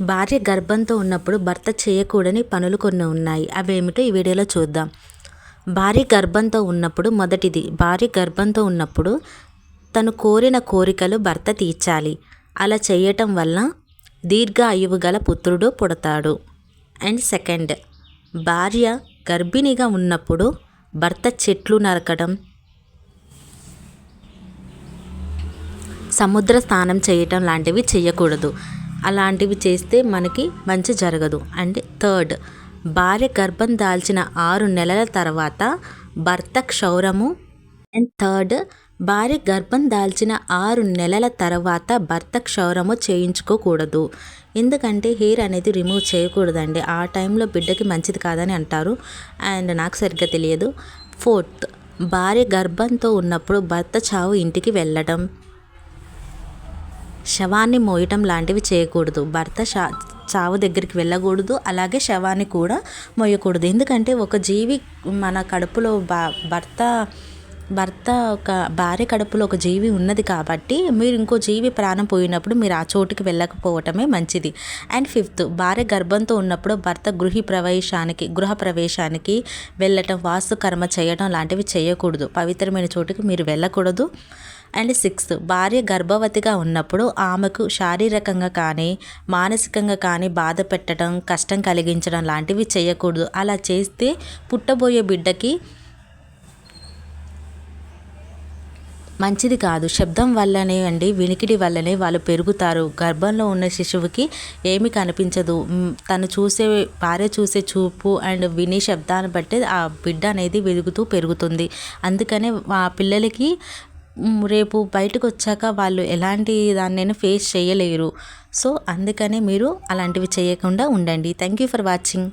భార్య గర్భంతో ఉన్నప్పుడు భర్త చేయకూడని పనులు కొన్ని ఉన్నాయి. అవేమిటో ఈ వీడియోలో చూద్దాం. భార్య గర్భంతో ఉన్నప్పుడు మొదటిది. భార్య గర్భంతో ఉన్నప్పుడు తను కోరిన కోరికలు భర్త తీర్చాలి. అలా చేయటం వల్ల దీర్ఘ అయువు గల పుత్రుడు పుడతాడు. And second. భార్య గర్భిణిగా ఉన్నప్పుడు భర్త చెట్లు నరకడం సముద్ర స్నానం చేయటం లాంటివి చేయకూడదు. అలాంటివి చేస్తే మనకి మంచి జరగదు. అండ్ థర్డ్ భార్య గర్భం దాల్చిన ఆరు నెలల తర్వాత భర్త క్షౌరము. అండ్ థర్డ్ భార్య గర్భం దాల్చిన ఆరు నెలల తర్వాత భర్త క్షౌరము చేయించుకోకూడదు. ఎందుకంటే హెయిర్ అనేది రిమూవ్ చేయకూడదండి. ఆ టైంలో బిడ్డకి మంచిది కాదని అంటారు. అండ్ నాకు సరిగ్గా తెలియదు. ఫోర్త్ భార్య గర్భంతో ఉన్నప్పుడు భర్త చావు ఇంటికి వెళ్ళడం శవాన్ని మోయటం లాంటివి చేయకూడదు. భర్త షా చావు దగ్గరికి వెళ్ళకూడదు. అలాగే శవాన్ని కూడా మోయకూడదు. ఎందుకంటే ఒక జీవి మన కడుపులో బా భర్త భర్త ఒక భార్య కడుపులో ఒక జీవి ఉన్నది కాబట్టి మీరు ఇంకో జీవి ప్రాణం పోయినప్పుడు మీరు ఆ చోటుకి వెళ్ళకపోవటమే మంచిది. అండ్ ఫిఫ్త్ భార్య గర్భంతో ఉన్నప్పుడు భర్త గృహి ప్రవేశానికి గృహ ప్రవేశానికి వెళ్ళటం వాస్తు కర్మ చేయడం లాంటివి చేయకూడదు. పవిత్రమైన చోటుకి మీరు వెళ్ళకూడదు. అండ్ సిక్స్త్ భార్య గర్భవతిగా ఉన్నప్పుడు ఆమెకు శారీరకంగా కానీ మానసికంగా కానీ బాధ పెట్టడం కష్టం కలిగించడం లాంటివి చేయకూడదు. అలా చేస్తే పుట్టబోయే బిడ్డకి మంచిది కాదు. శబ్దం వల్లనే అండి వినికిడి వల్లనే వాళ్ళు పెరుగుతారు. గర్భంలో ఉన్న శిశువుకి ఏమి కనిపించదు. తను చూసే భార్య చూసే చూపు అండ్ విని శబ్దాన్ని బట్టి ఆ బిడ్డ అనేది వెలుగుతూ పెరుగుతుంది. అందుకనే ఆ పిల్లలకి రేపు బయటకు వచ్చాక వాళ్ళు ఎలాంటి దాన్నైనా ఫేస్ చేయలేరు. సో అందుకనే మీరు అలాంటివి చేయకుండా ఉండండి. Thank you for watching